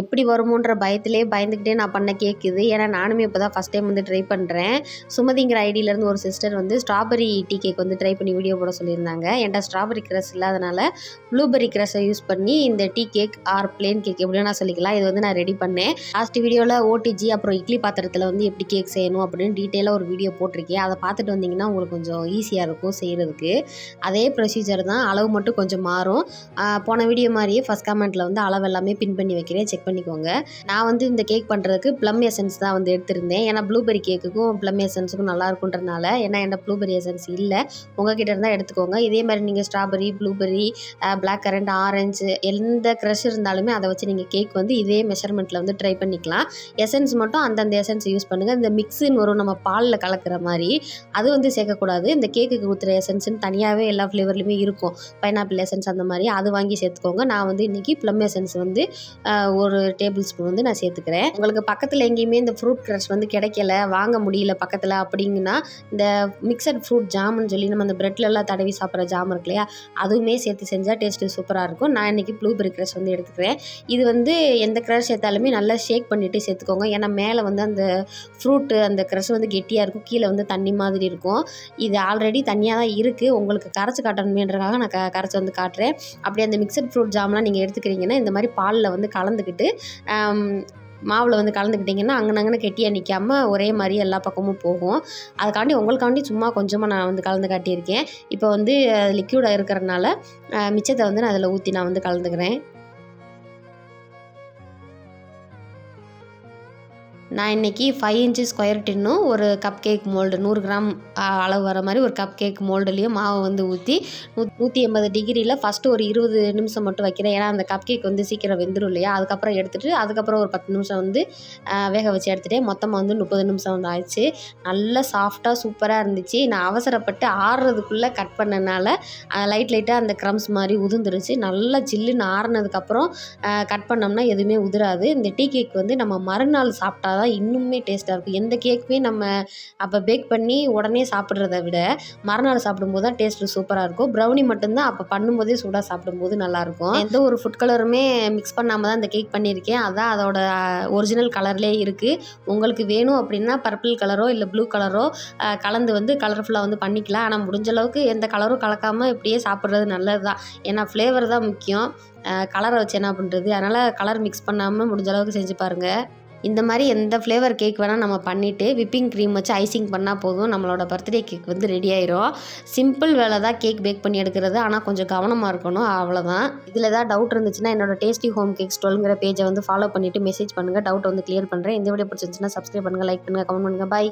எப்படி வருமோன்ற பயத்திலே பயந்துக்கிட்டே நான் பண்ண கேட்குது ஏன்னா நானுமே இப்போ தான் ஃபஸ்ட் டைம் வந்து ட்ரை பண்ணுறேன் சுமதிங்கிற ஐடியிலேருந்து ஒரு சிஸ்டர் வந்து ஸ்ட்ராபெரி டீ கேக் வந்து ட்ரை பண்ணி வீடியோ போட சொல்லியிருந்தாங்க. என்கிட்ட ஸ்ட்ராபெரி கிரஸ் இல்லாதனால ப்ளூபெரி கிரஸை யூஸ் பண்ணி இந்த tea cake or plain cake எப்படின்னா சொல்லிக்கலாம். இது வந்து நான் ரெடி பண்ணேன். லாஸ்ட் வீடியோவில் ஓடிஜி அப்புறம் இட்லி பாத்திரத்தில் வந்து எப்படி கேக் செய்யணும் அப்படின்னு டீட்டெயிலாக ஒரு வீடியோ போட்டிருக்கேன். அதை பார்த்துட்டு வந்தீங்கன்னா உங்களுக்கு கொஞ்சம் ஈஸியாக இருக்கும் செய்கிறதுக்கு அதே ப்ரொசீஜர் தான் அளவு மட்டும் கொஞ்சம் மாறும். போன வீடியோ மாதிரியே ஃபஸ்ட் கமெண்ட்டில் வந்து அளவு எல்லாமே பின் பண்ணி வைக்கிறேன். செக் பண்ணிக்கோங்க. நான் வந்து இந்த கேக் பண்ணுறதுக்கு ப்ளம் எசன்ஸ் தான் வந்து எடுத்திருந்தேன். ஏன்னா ப்ளூபெரி கேக்குக்கும் ப்ளம் எசன்ஸுக்கும் நல்லா இருக்குன்றனால ஏன்னா என்ன ப்ளூபெரி எசன்ஸ் இல்லை. உங்ககிட்ட இருந்தால் எடுத்துக்கோங்க. இதே மாதிரி நீங்கள் strawberry blueberry black currant orange எந்த க்ரஷ் இருந்தாலுமே அதை வச்சு நீங்கள் கேக் வந்து இதே மெஷர்மெண்ட்டில் வந்து ட்ரை பண்ணிக்கலாம். எசன்ஸ் மட்டும் அந்தந்த எசன்ஸ் யூஸ் பண்ணுங்கள் இந்த மிக்ஸுன்னு வரும் நம்ம பாலில் கலக்கிற மாதிரி. அது வந்து சேர்க்கக்கூடாது. இந்த கேக்குக்கு ஊற்றுற எசன்ஸ்னு தனியாகவே எல்லா ஃப்ளேவர்லையுமே இருக்கும். பைனாப்பிள் எசன்ஸ் அந்த மாதிரி அது வாங்கி சேர்த்துக்கோங்க. நான் வந்து இன்றைக்கி ப்ளம் எசன்ஸ் வந்து ஒரு ஒரு டேபிள் ஸ்பூன் வந்து நான் சேர்த்துக்கிறேன். உங்களுக்கு பக்கத்தில் எங்கேயுமே இந்த ஃப்ரூட் க்ரஷ் வந்து கிடைக்கல வாங்க முடியல பக்கத்தில் அப்படிங்கன்னா இந்த மிக்சட் ஃப்ரூட் ஜாமுன்னு சொல்லி நம்ம அந்த ப்ரெட்லலாம் தடவி சாப்பிட்ற ஜாம் இருக்கு இல்லையா அதுவுமே சேர்த்து செஞ்சால் டேஸ்ட்டு சூப்பராக இருக்கும். நான் இன்றைக்கி ப்ளூபெரி க்ரஷ் வந்து எடுத்துக்கிறேன். இது வந்து எந்த க்ரஷ் சேர்த்தாலுமே நல்லா ஷேக் பண்ணிவிட்டு சேர்த்துக்கோங்க. ஏன்னா மேலே வந்து அந்த ஃப்ரூட்டு அந்த க்ரஷ் வந்து கெட்டியாக இருக்கும். கீழே வந்து தண்ணி மாதிரி இருக்கும். இது ஆல்ரெடி தண்ணியாக தான் இருக்குது உங்களுக்கு கரைச்சி காட்டணுமேன்றக்காக நான் க கரைச்சி வந்து காட்டுறேன். அப்படி அந்த மிக்சட் ஃப்ரூட் ஜாம்லாம் நீங்கள் எடுத்துக்கிறீங்கன்னா இந்த மாதிரி பாலில் வந்து கலந்துக்கிட்டு எடுத்துக்கிட்டு மாவில் வந்து கலந்துக்கிட்டிங்கன்னா அங்கே அங்கே கெட்டியாக நிற்காம ஒரே மாதிரி எல்லா பக்கமும் போகும். அதுக்காண்டி உங்களுக்காண்டி சும்மா கொஞ்சமாக நான் வந்து கலந்து காட்டியிருக்கேன். இப்போ வந்து லிக்யூடாக இருக்கிறனால மிச்சத்தை வந்து நான் அதில் ஊற்றி நான் வந்து கலந்துக்கிறேன். நான் இன்றைக்கி ஃபைவ் இன்ச்சு ஸ்கொயர் டின்னும் ஒரு கப் கேக் மோல்டு நூறு கிராம் அளவு வர மாதிரி ஒரு கப் கேக் மோல்டுலேயும் மாவு வந்து ஊற்றி நூ நூற்றி எண்பது டிகிரியில் ஃபஸ்ட்டு ஒரு இருபது நிமிஷம் மட்டும் வைக்கிறேன். ஏன்னா அந்த கப் கேக் வந்து சீக்கிரம் வெந்துடும் இல்லையா? அதுக்கப்புறம் எடுத்துகிட்டு அதுக்கப்புறம் ஒரு பத்து நிமிஷம் வந்து வேக வச்சு எடுத்துகிட்டேன் மொத்தமாக வந்து முப்பது நிமிஷம் வந்து ஆயிடுச்சு. நல்லா சாஃப்டாக சூப்பராக இருந்துச்சு. நான் அவசரப்பட்டு ஆறுறதுக்குள்ளே கட் பண்ணனால லைட் லைட்டாக அந்த க்ரம்ஸ் மாதிரி உதிர்ந்துருச்சு. நல்லா ஜில்லுன்னு ஆறுனதுக்கப்புறம் கட் பண்ணோம்னா எதுவுமே உதிராது. இந்த டீ கேக் வந்து நம்ம மறுநாள் சாப்பிட்டா தான் இன்னுமே டேஸ்ட்டாக இருக்கும். எந்த கேக்குமே நம்ம அப்போ பேக் பண்ணி உடனே சாப்பிட்றத விட மறுநாள் சாப்பிடும்போது தான் டேஸ்ட்டு சூப்பராக இருக்கும். ப்ரௌனி மட்டும்தான் அப்போ பண்ணும்போதே சூடாக சாப்பிடும்போது நல்லாயிருக்கும் எந்த ஒரு ஃபுட் கலருமே மிக்ஸ் பண்ணாமல் தான் இந்த கேக் பண்ணியிருக்கேன். அதான் அதோட ஒரிஜினல் கலர்லேயே இருக்குது உங்களுக்கு வேணும் அப்படின்னா பர்பிள் கலரோ இல்லை ப்ளூ கலரோ கலந்து வந்து கலர்ஃபுல்லாக வந்து பண்ணிக்கலாம். ஆனால் முடிஞ்ச அளவுக்கு எந்த கலரும் கலக்காமல் இப்படியே சாப்பிட்றது நல்லது தான் ஏன்னா ஃப்ளேவர் தான் முக்கியம். கலரை வச்சு என்ன பண்ணுறது அதனால் கலர் மிக்ஸ் பண்ணாமல் முடிஞ்ச அளவுக்கு செஞ்சு பாருங்கள் இந்த மாதிரி எந்த ஃப்ளேவர் கேக் வேணால் நம்ம பண்ணிவிட்டு விப்பிங் க்ரீம் வச்சு ஐசிங் பண்ணால் போதும். நம்மளோட பர்த்டே கேக் வந்து ரெடி ஆயிரும். சிம்பிள் வேலை தான் கேக் பேக் பண்ணி எடுக்கிறது. ஆனால் கொஞ்சம் கவனமாக இருக்கணும். அவ்வளோதான் இதில் ஏதாவது டவுட் இருந்துச்சுன்னா என்னோட டேஸ்டி ஹோம் கேக் ஸ்டோல்ங்கிற பேஜை வந்து ஃபாலோ பண்ணிவிட்டு மெசேஜ் பண்ணுங்கள் டவுட் வந்து கிளியர் பண்ணுறேன் இந்த வீடியோ பிடிச்சிருந்துச்சுன்னா சப்ஸ்கிரைப் பண்ணுங்கள் லைக் பண்ணுங்கள் கமெண்ட் பண்ணுங்கள் பாய்